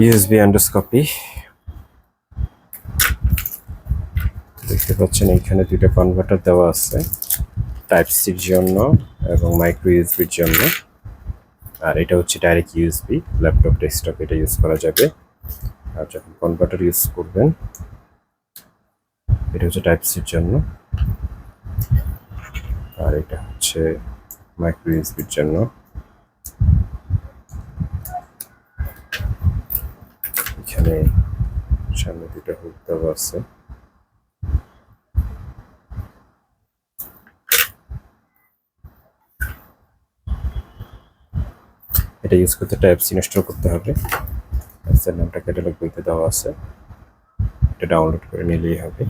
USB endoscopy দেখতে পাচ্ছেন এইখানে দুইটা কনভার্টার দেওয়া আছে টাইপ সির জন্য এবং মাইক্রো ইউএসবির জন্য। আর এটা হচ্ছে ডাইরেক্ট ইউএসবি ল্যাপটপ ডেস্কটপ এটা ইউজ করা যাবে। আর যখন কনভার্টার ইউজ করবেন, এটা হচ্ছে টাইপ সির জন্য। আর এটা হচ্ছে মাইক্রো ইউএসবির জন্য। এখানে সামনে দুটা হুক দেওয়া আছে। এটা ইউজ করতে টাইপ সি ইনস্টল করতে হবে। নামটা ক্যাটালগ বইতে দেওয়া আছে। এটা ডাউনলোড করে নিলেই হবে।